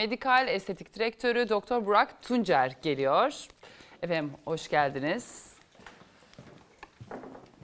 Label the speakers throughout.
Speaker 1: Medikal Estetik Direktörü Doktor Burak Tuncer geliyor. Efendim hoş geldiniz.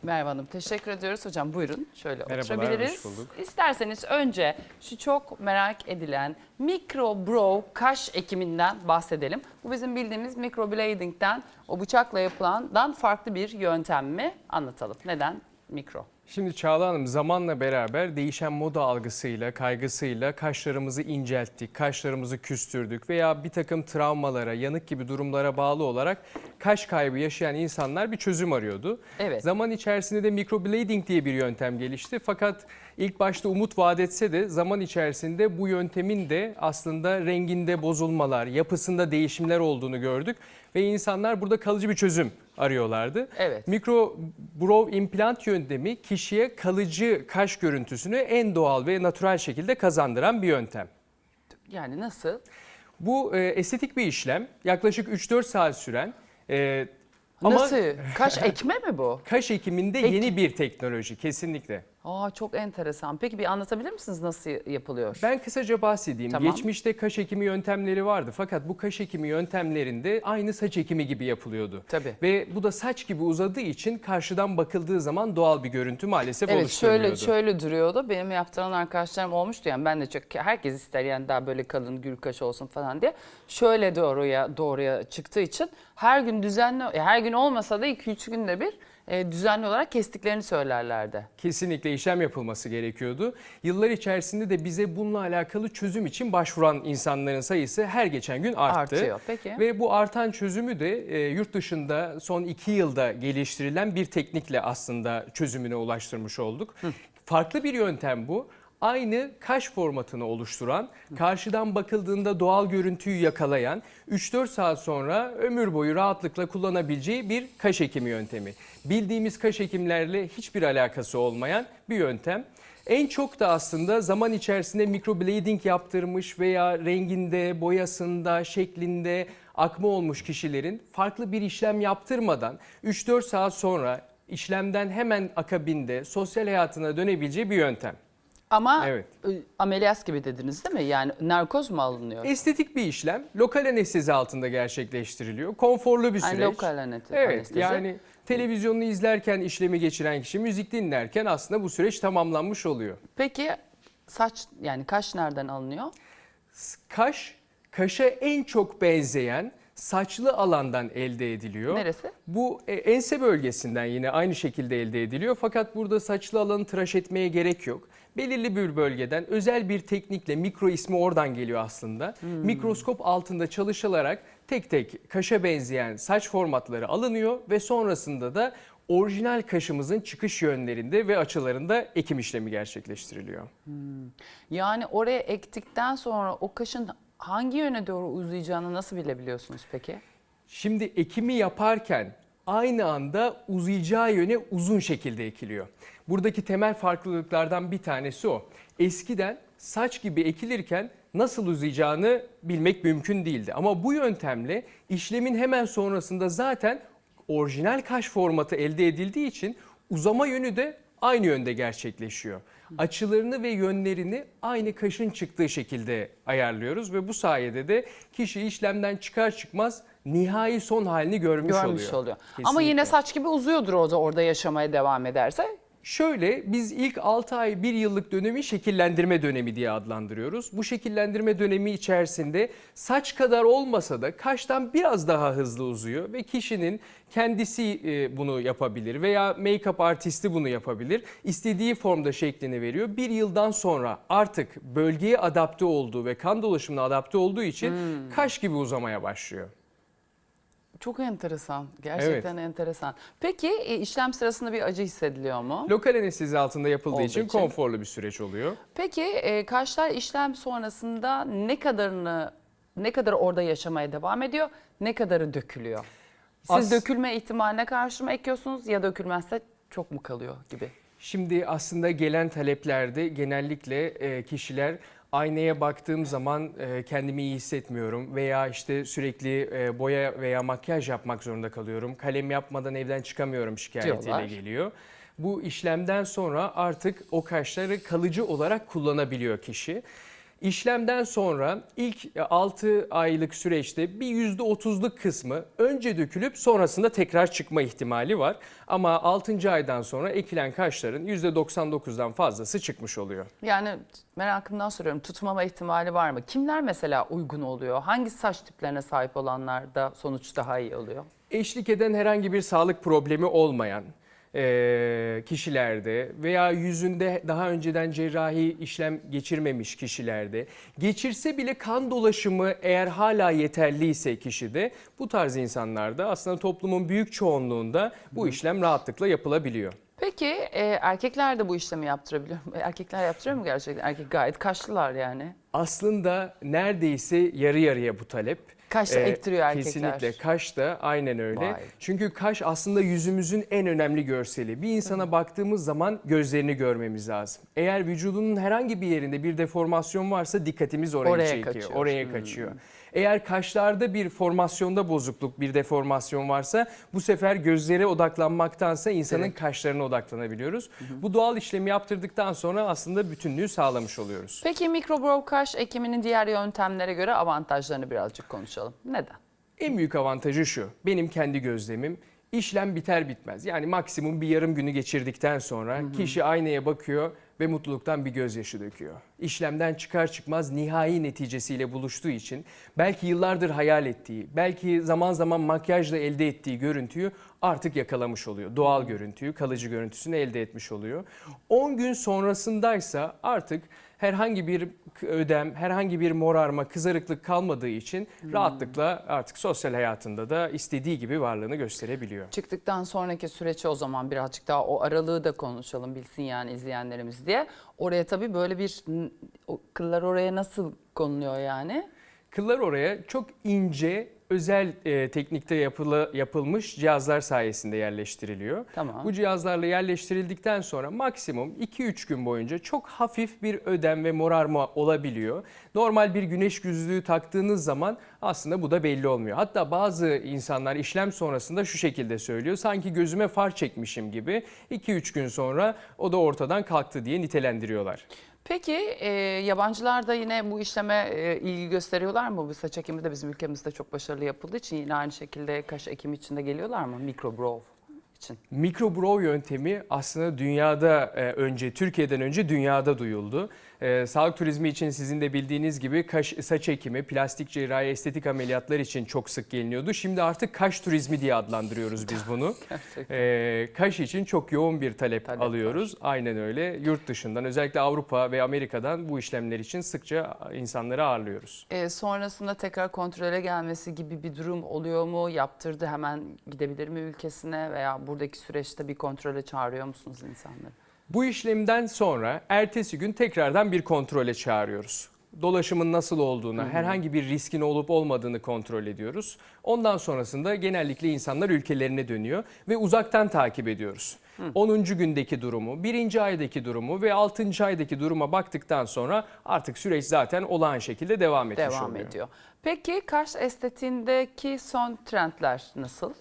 Speaker 1: Merhaba Hanım teşekkür ediyoruz. Hocam buyurun şöyle
Speaker 2: Merhabalar,
Speaker 1: oturabiliriz.
Speaker 2: hoş bulduk.
Speaker 1: İsterseniz önce şu çok merak edilen mikro brow kaş ekiminden bahsedelim. Bu bizim bildiğimiz microblading'den o bıçakla yapılandan farklı bir yöntem mi? Anlatalım. Neden mikro?
Speaker 2: Şimdi Çağla Hanım zamanla beraber değişen moda algısıyla, kaygısıyla kaşlarımızı incelttik, kaşlarımızı küstürdük veya bir takım travmalara, yanık gibi durumlara bağlı olarak kaş kaybı yaşayan insanlar bir çözüm arıyordu.
Speaker 1: Evet.
Speaker 2: Zaman içerisinde de microblading diye bir yöntem gelişti. Fakat ilk başta umut vaat etse de zaman içerisinde bu yöntemin de aslında renginde bozulmalar, yapısında değişimler olduğunu gördük. Ve insanlar burada kalıcı bir çözüm arıyorlardı.
Speaker 1: Evet.
Speaker 2: Mikro brow implant yöntemi kişiye kalıcı kaş görüntüsünü en doğal ve natural şekilde kazandıran bir yöntem.
Speaker 1: Yani nasıl?
Speaker 2: Bu e, estetik bir işlem. Yaklaşık 3-4 saat süren e, ama
Speaker 1: Nasıl? Kaş ekme mi bu?
Speaker 2: kaş ekiminde
Speaker 1: Peki.
Speaker 2: yeni bir teknoloji kesinlikle.
Speaker 1: Aa çok enteresan. Peki bir anlatabilir misiniz nasıl yapılıyor?
Speaker 2: Ben kısaca bahsedeyim.
Speaker 1: Tamam.
Speaker 2: Geçmişte kaş ekimi yöntemleri vardı fakat bu kaş ekimi yöntemlerinde aynı saç ekimi gibi yapılıyordu.
Speaker 1: Tabii.
Speaker 2: Ve bu da saç gibi uzadığı için karşıdan bakıldığı zaman doğal bir görüntü maalesef
Speaker 1: Evet
Speaker 2: oluşturmuyordu.
Speaker 1: şöyle şöyle duruyordu. Benim yaptıran arkadaşlarım olmuştu yani ben de çok herkes ister yani daha böyle kalın gül kaş olsun falan diye. Şöyle doğruya doğruya çıktığı için her gün düzenli ya her gün olmasa da 2-3 günde bir e, düzenli olarak kestiklerini söylerlerdi.
Speaker 2: Kesinlikle işlem yapılması gerekiyordu. Yıllar içerisinde de bize bununla alakalı çözüm için başvuran insanların sayısı her geçen gün arttı.
Speaker 1: Artıyor. Peki.
Speaker 2: Ve bu artan çözümü de e, yurt dışında son iki yılda geliştirilen bir teknikle aslında çözümüne ulaştırmış olduk. Farklı bir yöntem bu. Aynı kaş formatını oluşturan, karşıdan bakıldığında doğal görüntüyü yakalayan, 3-4 saat sonra ömür boyu rahatlıkla kullanabileceği bir kaş ekimi yöntemi. Bildiğimiz kaş ekimlerle hiçbir alakası olmayan bir yöntem. En çok da aslında zaman içerisinde microblading yaptırmış veya renginde, boyasında, şeklinde akma olmuş kişilerin farklı bir işlem yaptırmadan 3-4 saat sonra işlemden hemen akabinde sosyal hayatına dönebileceği bir yöntem.
Speaker 1: Ama
Speaker 2: Evet.
Speaker 1: e, ameliyat gibi dediniz değil mi? Yani narkoz mu alınıyor?
Speaker 2: Estetik bir işlem lokal anestezi altında gerçekleştiriliyor. Konforlu bir
Speaker 1: Yani
Speaker 2: süreç.
Speaker 1: lokal anestezi.
Speaker 2: Evet yani televizyonunu izlerken işlemi geçiren kişi müzik dinlerken aslında bu süreç tamamlanmış oluyor.
Speaker 1: Peki saç yani kaş nereden alınıyor?
Speaker 2: Kaş, kaşa en çok benzeyen saçlı alandan elde ediliyor.
Speaker 1: Neresi?
Speaker 2: Bu e, ense bölgesinden yine aynı şekilde elde ediliyor. Fakat burada saçlı alanı tıraş etmeye gerek yok. Belirli bir bölgeden özel bir teknikle mikro ismi oradan geliyor aslında. Mikroskop altında çalışılarak tek tek kaşa benzeyen saç formatları alınıyor ve sonrasında da orijinal kaşımızın çıkış yönlerinde ve açılarında ekim işlemi gerçekleştiriliyor.
Speaker 1: Yani oraya ektikten sonra o kaşın hangi yöne doğru uzayacağını nasıl bilebiliyorsunuz peki?
Speaker 2: Şimdi ekimi yaparken aynı anda uzayacağı yöne uzun şekilde ekiliyor. Buradaki temel farklılıklardan bir tanesi o. Eskiden saç gibi ekilirken nasıl uzayacağını bilmek mümkün değildi. Ama bu yöntemle işlemin hemen sonrasında zaten orijinal kaş formatı elde edildiği için uzama yönü de aynı yönde gerçekleşiyor. Açılarını ve yönlerini aynı kaşın çıktığı şekilde ayarlıyoruz ve bu sayede de kişi işlemden çıkar çıkmaz nihai son halini görmüş,
Speaker 1: Görmüş oluyor.
Speaker 2: oluyor.
Speaker 1: Ama yine saç gibi uzuyordur o da orada yaşamaya devam ederse.
Speaker 2: Şöyle biz ilk 6 ay 1 yıllık dönemi şekillendirme dönemi diye adlandırıyoruz. Bu şekillendirme dönemi içerisinde saç kadar olmasa da kaştan biraz daha hızlı uzuyor ve kişinin kendisi e, bunu yapabilir veya make-up artisti bunu yapabilir. İstediği formda şeklini veriyor. Bir yıldan sonra artık bölgeye adapte olduğu ve kan dolaşımına adapte olduğu için kaş gibi uzamaya başlıyor.
Speaker 1: Çok enteresan. Gerçekten enteresan. Peki e, işlem sırasında bir acı hissediliyor mu?
Speaker 2: Lokal anestezi altında yapıldığı
Speaker 1: Olduğu
Speaker 2: için,
Speaker 1: için.
Speaker 2: konforlu bir süreç oluyor.
Speaker 1: Peki e, kaşlar işlem sonrasında ne kadarını ne kadar orada yaşamaya devam ediyor, ne kadarı dökülüyor? Siz
Speaker 2: As-
Speaker 1: dökülme ihtimaline karşı mı ekiyorsunuz ya dökülmezse çok mu kalıyor gibi?
Speaker 2: Şimdi aslında gelen taleplerde genellikle e, kişiler aynaya baktığım zaman e, kendimi iyi hissetmiyorum veya işte sürekli e, boya veya makyaj yapmak zorunda kalıyorum. Kalem yapmadan evden çıkamıyorum şikayetiyle
Speaker 1: Diyorlar.
Speaker 2: geliyor. Bu işlemden sonra artık o kaşları kalıcı olarak kullanabiliyor kişi. İşlemden sonra ilk 6 aylık süreçte bir %30'luk kısmı önce dökülüp sonrasında tekrar çıkma ihtimali var. Ama 6. aydan sonra ekilen kaşların %99'dan fazlası çıkmış oluyor.
Speaker 1: Yani merakımdan soruyorum tutmama ihtimali var mı? Kimler mesela uygun oluyor? Hangi saç tiplerine sahip olanlarda sonuç daha iyi oluyor?
Speaker 2: eşlik eden herhangi bir sağlık problemi olmayan eee, kişilerde veya yüzünde daha önceden cerrahi işlem geçirmemiş kişilerde geçirse bile kan dolaşımı eğer hala yeterliyse kişide bu tarz insanlarda aslında toplumun büyük çoğunluğunda bu işlem rahatlıkla yapılabiliyor.
Speaker 1: Peki e, erkekler de bu işlemi yaptırabiliyor mu? Erkekler yaptırıyor mu gerçekten? Erkek gayet kaşlılar yani.
Speaker 2: Aslında neredeyse yarı yarıya bu talep.
Speaker 1: Kaş da
Speaker 2: Ee,
Speaker 1: ektiriyor erkekler.
Speaker 2: Kesinlikle kaş da aynen öyle.
Speaker 1: Vay.
Speaker 2: Çünkü kaş aslında yüzümüzün en önemli görseli. Bir insana baktığımız zaman gözlerini görmemiz lazım. Eğer vücudunun herhangi bir yerinde bir deformasyon varsa dikkatimiz oraya,
Speaker 1: Oraya
Speaker 2: çekiyor.
Speaker 1: kaçıyor.
Speaker 2: Oraya
Speaker 1: Hmm.
Speaker 2: kaçıyor. Eğer kaşlarda bir formasyonda bozukluk, bir deformasyon varsa bu sefer gözlere odaklanmaktansa insanın
Speaker 1: Evet.
Speaker 2: kaşlarına odaklanabiliyoruz. Bu doğal işlemi yaptırdıktan sonra aslında bütünlüğü sağlamış oluyoruz.
Speaker 1: Peki mikrobrow kaş ekiminin diğer yöntemlere göre avantajlarını birazcık konuşalım. Neden?
Speaker 2: En büyük avantajı şu. Benim kendi gözlemim. işlem biter bitmez. Yani maksimum bir yarım günü geçirdikten sonra kişi aynaya bakıyor ve mutluluktan bir gözyaşı döküyor. İşlemden çıkar çıkmaz nihai neticesiyle buluştuğu için belki yıllardır hayal ettiği, belki zaman zaman makyajla elde ettiği görüntüyü artık yakalamış oluyor. Doğal görüntüyü, kalıcı görüntüsünü elde etmiş oluyor. 10 gün sonrasındaysa artık herhangi bir ödem, herhangi bir morarma, kızarıklık kalmadığı için rahatlıkla artık sosyal hayatında da istediği gibi varlığını gösterebiliyor.
Speaker 1: Çıktıktan sonraki süreçi o zaman birazcık daha o aralığı da konuşalım bilsin yani izleyenlerimiz diye. Oraya tabii böyle bir kıllar oraya nasıl konuluyor yani?
Speaker 2: Kıllar oraya çok ince özel e, teknikte yapılı, yapılmış cihazlar sayesinde yerleştiriliyor.
Speaker 1: Tamam.
Speaker 2: Bu cihazlarla yerleştirildikten sonra maksimum 2-3 gün boyunca çok hafif bir ödem ve morarma olabiliyor. Normal bir güneş gözlüğü taktığınız zaman aslında bu da belli olmuyor. Hatta bazı insanlar işlem sonrasında şu şekilde söylüyor. Sanki gözüme far çekmişim gibi 2-3 gün sonra o da ortadan kalktı diye nitelendiriyorlar.
Speaker 1: Peki e, yabancılar da yine bu işleme e, ilgi gösteriyorlar mı? Bu saç ekimi de bizim ülkemizde çok başarılı yapıldığı için yine aynı şekilde kaş ekimi için geliyorlar mı? Mikrobrow için.
Speaker 2: Mikrobrow yöntemi aslında dünyada e, önce, Türkiye'den önce dünyada duyuldu. E, sağlık turizmi için sizin de bildiğiniz gibi kaş, saç ekimi, plastik cerrahi, estetik ameliyatlar için çok sık geliniyordu. Şimdi artık kaş turizmi diye adlandırıyoruz biz bunu. E, kaş için çok yoğun bir talep,
Speaker 1: Talep
Speaker 2: alıyoruz. Aynen öyle. Yurt dışından özellikle Avrupa ve Amerika'dan bu işlemler için sıkça insanları ağırlıyoruz.
Speaker 1: E, sonrasında tekrar kontrole gelmesi gibi bir durum oluyor mu? Yaptırdı hemen gidebilir mi ülkesine veya buradaki süreçte bir kontrole çağırıyor musunuz insanları?
Speaker 2: Bu işlemden sonra ertesi gün tekrardan bir kontrole çağırıyoruz. Dolaşımın nasıl olduğunu, herhangi bir riskin olup olmadığını kontrol ediyoruz. Ondan sonrasında genellikle insanlar ülkelerine dönüyor ve uzaktan takip ediyoruz. 10. gündeki durumu, 1. aydaki durumu ve 6. aydaki duruma baktıktan sonra artık süreç zaten olağan şekilde devam etmiş
Speaker 1: Devam
Speaker 2: oluyor.
Speaker 1: ediyor. Peki kaş estetiğindeki son trendler nasıl?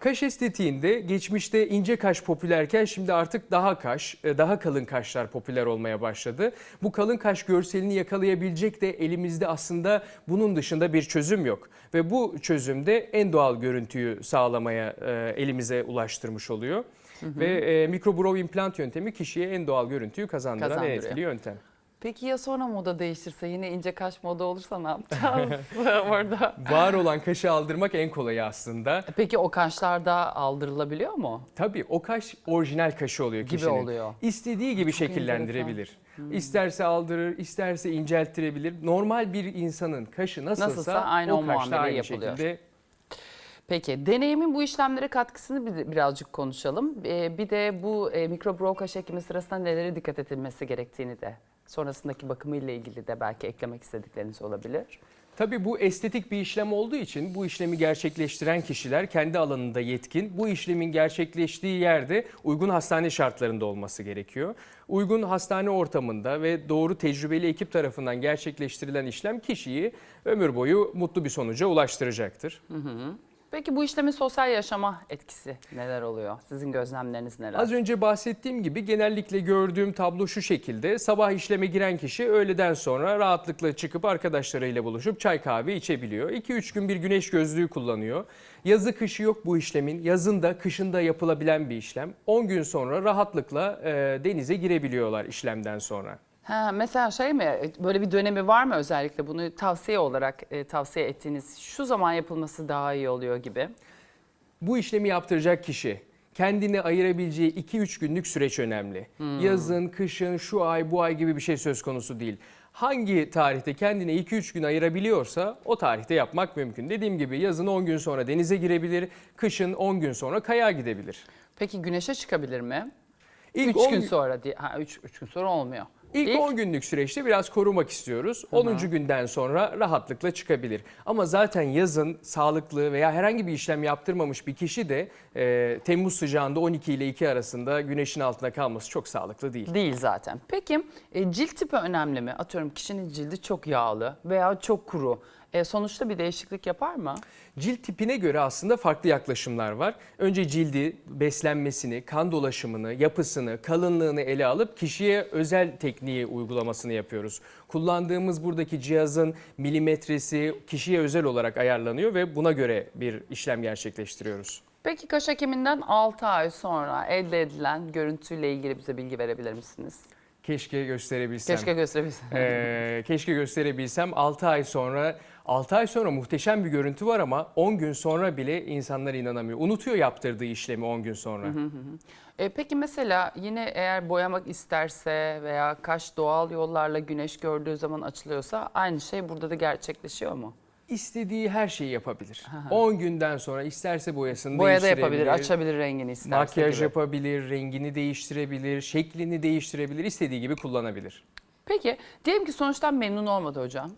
Speaker 2: Kaş estetiğinde geçmişte ince kaş popülerken şimdi artık daha kaş, e, daha kalın kaşlar popüler olmaya başladı. Bu kalın kaş görselini yakalayabilecek de elimizde aslında bunun dışında bir çözüm yok. Ve bu çözümde en doğal görüntüyü sağlamaya e, elimize ulaştırmış oluyor. Ve e, mikrobrow implant yöntemi kişiye en doğal görüntüyü kazandıran en etkili yöntem.
Speaker 1: Peki ya sonra moda değişirse yine ince kaş moda olursa ne yapacağız orada?
Speaker 2: Var olan kaşı aldırmak en kolayı aslında.
Speaker 1: Peki o kaşlar da aldırılabiliyor mu?
Speaker 2: Tabii o kaş orijinal kaşı oluyor
Speaker 1: Gibi
Speaker 2: kişinin.
Speaker 1: oluyor.
Speaker 2: İstediği gibi şekillendirebilir. İsterse aldırır, isterse incelttirebilir. Normal bir insanın kaşı nasılsa,
Speaker 1: Nasılsa aynı
Speaker 2: o, kaş da aynı
Speaker 1: yapılıyor.
Speaker 2: şekilde
Speaker 1: Peki deneyimin bu işlemlere katkısını bir- birazcık konuşalım. Ee, bir de bu e, mikrobrow kaş ekimi sırasında nelere dikkat edilmesi gerektiğini de sonrasındaki bakımıyla ilgili de belki eklemek istedikleriniz olabilir.
Speaker 2: Tabii bu estetik bir işlem olduğu için bu işlemi gerçekleştiren kişiler kendi alanında yetkin. Bu işlemin gerçekleştiği yerde uygun hastane şartlarında olması gerekiyor. Uygun hastane ortamında ve doğru tecrübeli ekip tarafından gerçekleştirilen işlem kişiyi ömür boyu mutlu bir sonuca ulaştıracaktır.
Speaker 1: Peki bu işlemin sosyal yaşama etkisi neler oluyor? Sizin gözlemleriniz neler?
Speaker 2: Az önce bahsettiğim gibi genellikle gördüğüm tablo şu şekilde. Sabah işleme giren kişi öğleden sonra rahatlıkla çıkıp arkadaşlarıyla buluşup çay kahve içebiliyor. 2-3 gün bir güneş gözlüğü kullanıyor. Yazı kışı yok bu işlemin. Yazın da kışın da yapılabilen bir işlem. 10 gün sonra rahatlıkla e, denize girebiliyorlar işlemden sonra.
Speaker 1: Ha, mesela şey mi böyle bir dönemi var mı özellikle bunu tavsiye olarak e, tavsiye ettiğiniz şu zaman yapılması daha iyi oluyor gibi?
Speaker 2: Bu işlemi yaptıracak kişi kendini ayırabileceği 2-3 günlük süreç önemli. Yazın, kışın, şu ay, bu ay gibi bir şey söz konusu değil. Hangi tarihte kendine 2-3 gün ayırabiliyorsa o tarihte yapmak mümkün. Dediğim gibi yazın 10 gün sonra denize girebilir, kışın 10 gün sonra kayağa gidebilir.
Speaker 1: Peki güneşe çıkabilir mi?
Speaker 2: İlk
Speaker 1: 3
Speaker 2: on
Speaker 1: gün sonra diye. Ha 3 3 gün sonra olmuyor.
Speaker 2: İlk 10 günlük süreçte biraz korumak istiyoruz. 10. günden sonra rahatlıkla çıkabilir. Ama zaten yazın sağlıklı veya herhangi bir işlem yaptırmamış bir kişi de e, Temmuz sıcağında 12 ile 2 arasında güneşin altında kalması çok sağlıklı değil.
Speaker 1: Değil zaten. Peki e, cilt tipi önemli mi? Atıyorum kişinin cildi çok yağlı veya çok kuru. E, sonuçta bir değişiklik yapar mı?
Speaker 2: Cilt tipine göre aslında farklı yaklaşımlar var. Önce cildi, beslenmesini, kan dolaşımını, yapısını, kalınlığını ele alıp kişiye özel tekniği uygulamasını yapıyoruz. Kullandığımız buradaki cihazın milimetresi kişiye özel olarak ayarlanıyor ve buna göre bir işlem gerçekleştiriyoruz.
Speaker 1: Peki kaş ekiminden 6 ay sonra elde edilen görüntüyle ilgili bize bilgi verebilir misiniz?
Speaker 2: Keşke gösterebilsem.
Speaker 1: Keşke gösterebilsem.
Speaker 2: Ee, keşke gösterebilsem 6 ay sonra 6 ay sonra muhteşem bir görüntü var ama 10 gün sonra bile insanlar inanamıyor. Unutuyor yaptırdığı işlemi 10 gün sonra.
Speaker 1: E, peki mesela yine eğer boyamak isterse veya kaş doğal yollarla güneş gördüğü zaman açılıyorsa aynı şey burada da gerçekleşiyor mu?
Speaker 2: İstediği her şeyi yapabilir. 10 günden sonra isterse boyasını
Speaker 1: Boya da
Speaker 2: değiştirebilir.
Speaker 1: yapabilir, açabilir rengini isterse
Speaker 2: Makyaj
Speaker 1: gibi.
Speaker 2: yapabilir, rengini değiştirebilir, şeklini değiştirebilir, istediği gibi kullanabilir.
Speaker 1: Peki diyelim ki sonuçtan memnun olmadı hocam.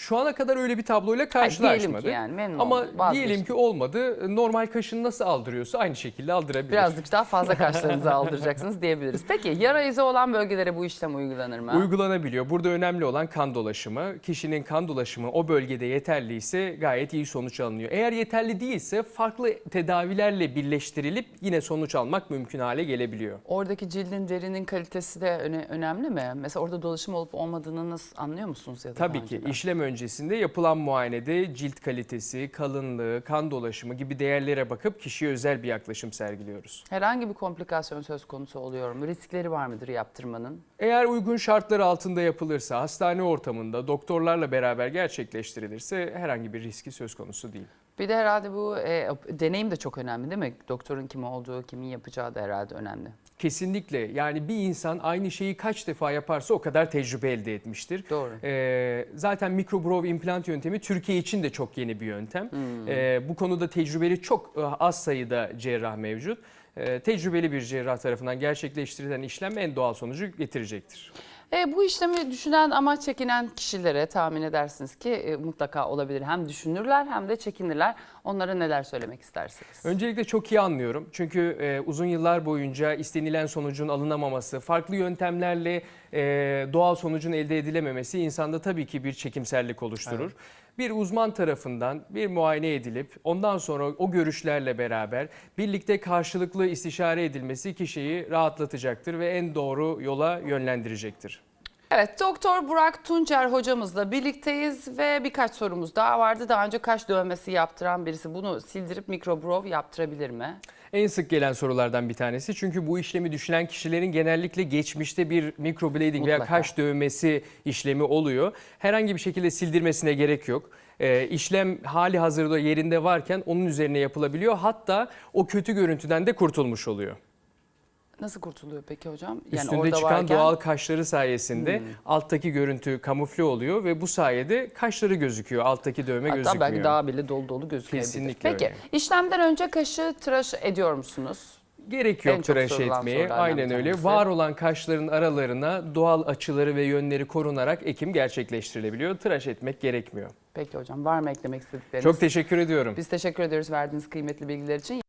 Speaker 2: Şu ana kadar öyle bir tabloyla
Speaker 1: diyelim ki
Speaker 2: karşılaşmadık.
Speaker 1: yani memnun
Speaker 2: Ama
Speaker 1: vazgeçti.
Speaker 2: diyelim ki olmadı. Normal kaşını nasıl aldırıyorsa aynı şekilde aldırabilir.
Speaker 1: Birazcık daha fazla kaşlarınızı aldıracaksınız diyebiliriz. Peki yara izi olan bölgelere bu işlem uygulanır mı?
Speaker 2: Uygulanabiliyor. Burada önemli olan kan dolaşımı. Kişinin kan dolaşımı o bölgede yeterliyse gayet iyi sonuç alınıyor. Eğer yeterli değilse farklı tedavilerle birleştirilip yine sonuç almak mümkün hale gelebiliyor.
Speaker 1: Oradaki cildin derinin kalitesi de öne- önemli mi? Mesela orada dolaşım olup olmadığını nasıl anlıyor musunuz ya da
Speaker 2: Tabii
Speaker 1: daha
Speaker 2: ki
Speaker 1: önceden?
Speaker 2: işlem öncesinde yapılan muayenede cilt kalitesi, kalınlığı, kan dolaşımı gibi değerlere bakıp kişiye özel bir yaklaşım sergiliyoruz.
Speaker 1: Herhangi bir komplikasyon söz konusu oluyor mu? Riskleri var mıdır yaptırmanın?
Speaker 2: Eğer uygun şartlar altında yapılırsa, hastane ortamında doktorlarla beraber gerçekleştirilirse herhangi bir riski söz konusu değil.
Speaker 1: Bir de herhalde bu e, deneyim de çok önemli değil mi? Doktorun kim olduğu, kimin yapacağı da herhalde önemli.
Speaker 2: Kesinlikle yani bir insan aynı şeyi kaç defa yaparsa o kadar tecrübe elde etmiştir.
Speaker 1: Doğru.
Speaker 2: Ee, zaten mikrobrov implant yöntemi Türkiye için de çok yeni bir yöntem. Ee, bu konuda tecrübeli çok e, az sayıda cerrah mevcut. Ee, tecrübeli bir cerrah tarafından gerçekleştirilen işlem en doğal sonucu getirecektir.
Speaker 1: E, bu işlemi düşünen ama çekinen kişilere tahmin edersiniz ki e, mutlaka olabilir. Hem düşünürler hem de çekinirler. Onlara neler söylemek istersiniz?
Speaker 2: Öncelikle çok iyi anlıyorum. Çünkü e, uzun yıllar boyunca istenilen sonucun alınamaması, farklı yöntemlerle e, doğal sonucun elde edilememesi insanda tabii ki bir çekimsellik oluşturur. Bir uzman tarafından bir muayene edilip ondan sonra o görüşlerle beraber birlikte karşılıklı istişare edilmesi kişiyi rahatlatacaktır ve en doğru yola yönlendirecektir.
Speaker 1: Evet, Doktor Burak Tuncer hocamızla birlikteyiz ve birkaç sorumuz daha vardı. Daha önce kaş dövmesi yaptıran birisi bunu sildirip mikrobrov yaptırabilir mi?
Speaker 2: En sık gelen sorulardan bir tanesi. Çünkü bu işlemi düşünen kişilerin genellikle geçmişte bir microblading veya
Speaker 1: Mutlaka.
Speaker 2: kaş dövmesi işlemi oluyor. Herhangi bir şekilde sildirmesine gerek yok. Ee, işlem hali hazırda yerinde varken onun üzerine yapılabiliyor. Hatta o kötü görüntüden de kurtulmuş oluyor.
Speaker 1: Nasıl kurtuluyor peki hocam?
Speaker 2: Üstünde çıkan doğal kaşları sayesinde alttaki görüntü kamufle oluyor ve bu sayede kaşları gözüküyor. Alttaki dövme
Speaker 1: Hatta
Speaker 2: gözükmüyor.
Speaker 1: belki daha bile dolu dolu gözükebilir.
Speaker 2: Kesinlikle
Speaker 1: Peki
Speaker 2: öyle.
Speaker 1: işlemden önce kaşı tıraş ediyor musunuz?
Speaker 2: Gerek yok tıraş etmeye. Aynen öyle.
Speaker 1: tanesi.
Speaker 2: Var olan kaşların aralarına doğal açıları ve yönleri korunarak ekim gerçekleştirilebiliyor. Tıraş etmek gerekmiyor.
Speaker 1: Peki hocam var mı eklemek istedikleriniz?
Speaker 2: Çok teşekkür ediyorum.
Speaker 1: Biz teşekkür ediyoruz verdiğiniz kıymetli bilgiler için.